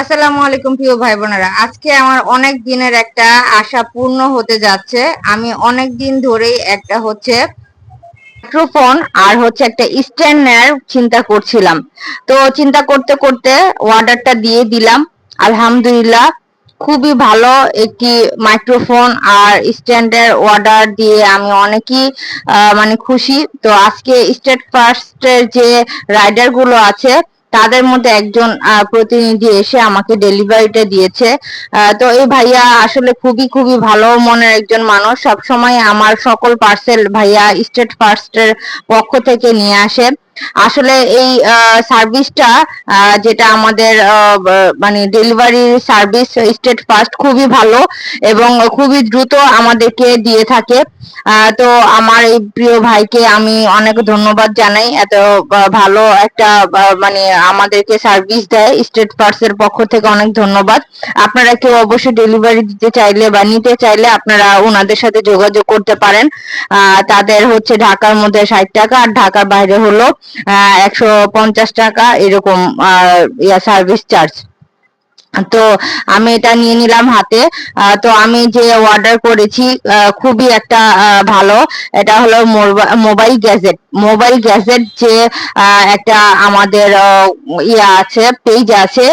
আসসালামু আলাইকুম প্রিয় ভাই বোনেরা আজকে আমার অনেক দিনের একটা আশা পূর্ণ হতে যাচ্ছে। আমি অনেক দিন ধরেই একটা হচ্ছে মাইক্রোফোন আর হচ্ছে একটা স্ট্যান্ড নেয়ার চিন্তা করছিলাম। তো চিন্তা করতে করতে অর্ডারটা দিয়ে দিলাম। আলহামদুলিল্লাহ, খুবই ভালো একটি মাইক্রোফোন আর স্ট্যান্ডের অর্ডার দিয়ে আমি অনেকই মানে খুশি। তো আজকে স্টেট ফার্স্টের যে রাইডারগুলো আছে তাদের মধ্যে একজন প্রতিনিধি এসে আমাকে ডেলিভারিটা দিয়েছে। তো এই ভাইয়া আসলে খুবই খুবই ভালো মনের একজন মানুষ। সবসময় আমার সকল পার্সেল ভাইয়া স্টেট ফার্স্টের পক্ষ থেকে নিয়ে আসে। আসলে এই সার্ভিসটা যেটা আমাদের মানে ডেলিভারি সার্ভিস স্টেট ফার্স্ট খুবই ভালো এবং খুবই দ্রুত আমাদেরকে দিয়ে থাকে। তো আমার এই প্রিয় ভাইকে আমি অনেক ধন্যবাদ জানাই। এত ভালো একটা মানে আমাদেরকে সার্ভিস দেয়। স্টেট ফার্স্ট এর পক্ষ থেকে অনেক ধন্যবাদ। আপনারা কেউ অবশ্যই ডেলিভারি দিতে চাইলে বা নিতে চাইলে আপনারা ওনাদের সাথে যোগাযোগ করতে পারেন। তাদের হচ্ছে ঢাকার মধ্যে ষাট টাকা আর ঢাকার বাইরে হলো একশো পঞ্চাশ টাকা এরকম ইয়া সার্ভিস চার্জ তো আমি এটা নিয়ে নিলাম হাতে। তো আমি যে অর্ডার করেছি খুবই একটা ভালো। এটা হলো মোবাইল গ্যাজেট। মোবাইল গ্যাজেট যে একটা আমাদের ইয়া আছে পেজ আছে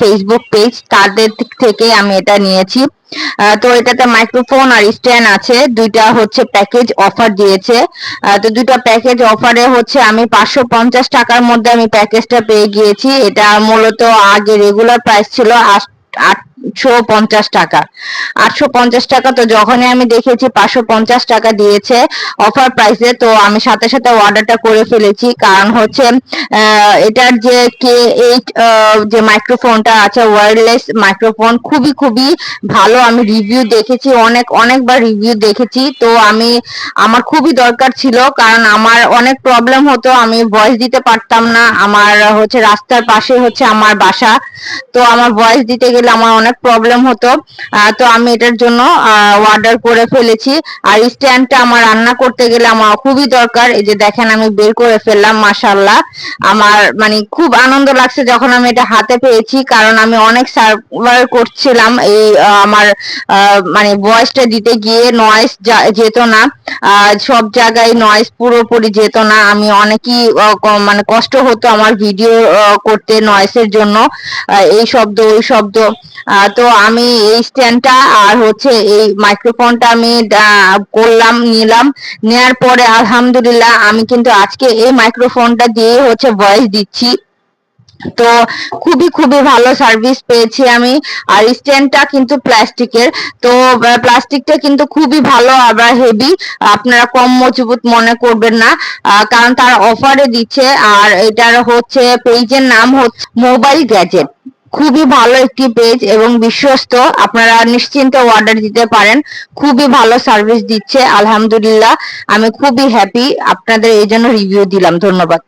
ফেসবুক পেজ তাদের থেকে আমি এটা নিয়েছি। তো এটাতে মাইক্রোফোন আর স্ট্যান্ড আছে। দুইটা হচ্ছে প্যাকেজ অফার দিয়েছে। তো দুইটা প্যাকেজ অফারে হচ্ছে আমি পাঁচশো পঞ্চাশ টাকার মধ্যে আমি প্যাকেজটা পেয়ে গিয়েছি। এটা মূলত আগে রেগুলার প্রাইস ছিল আট আটশো পঞ্চাশ টাকা। আটশো পঞ্চাশ টাকা তো যখনই আমি দেখেছি পাঁচশো পঞ্চাশ টাকা দিয়েছে অফার প্রাইসে তো আমি সাথে সাথে অর্ডারটা করে ফেলেছি। কারণ হচ্ছে এটার যে কে এইট যে মাইক্রোফোনটা আছে ওয়্যারলেস মাইক্রোফোন খুবই খুবই ভালো। আমি রিভিউ দেখেছি, অনেক, অনেকবার রিভিউ দেখেছি। তো আমি, আমার খুবই দরকার ছিল, কারণ আমার অনেক প্রবলেম হতো, আমি ভয়েস দিতে পারতাম না। আমার হচ্ছে রাস্তার পাশে হচ্ছে আমার বাসা। তো আমার ভয়েস দিতে গেলে আমার অনেক প্রবলেম হতো। তো আমি এটার জন্য অর্ডার করে ফেলেছি। আর স্ট্যান্ডটা আমার রান্না করতে গেলে আমার খুবই দরকার। এই যে দেখেন, আমি বের করে ফেললাম মাসাল্লাহ আমার মানে খুব আনন্দ লাগছে যখন আমি এটা হাতে পেয়েছি, কারণ আমি অনেক সার্ভার করছিলাম এই আমার মানে ভয়েসটা দিতে গিয়ে নয়েস যেত না। সব জায়গায় নয়েস পুরোপুরি যেত না। আমি অনেকই মানে কষ্ট হতো আমার ভিডিও করতে নয়েসের জন্য। এই শব্দ, ওই শব্দ। তো আমি এই স্ট্যান্ডটা আর হচ্ছে এই মাইক্রোফোনটা আমি করলাম, নিলাম। নেয়ার পরে আলহামদুলিল্লাহ আমি কিন্তু আজকে এই মাইক্রোফোনটা দিয়ে হচ্ছে ভয়েস দিচ্ছি। তো খুবই খুবই ভালো সার্ভিস পেয়েছি আমি। আর স্ট্যান্ডটা কিন্তু প্লাস্টিকের তো প্লাস্টিকটা কিন্তু খুবই ভালো, আবার হেভি আপনারা কম মজবুত মনে করবেন না। কারণ তার অফারে দিচ্ছে। আর এটার হচ্ছে পেজের নাম হচ্ছে মোবাইল গ্যাজেট খুবই ভালো একটি পেজ এবং বিশ্বস্ত। আপনারা নিশ্চিন্তে অর্ডার দিতে পারেন। খুবই ভালো সার্ভিস দিচ্ছে। আলহামদুলিল্লাহ। আমি খুবই হ্যাপি আপনাদের এই জন্য রিভিউ দিলাম। ধন্যবাদ।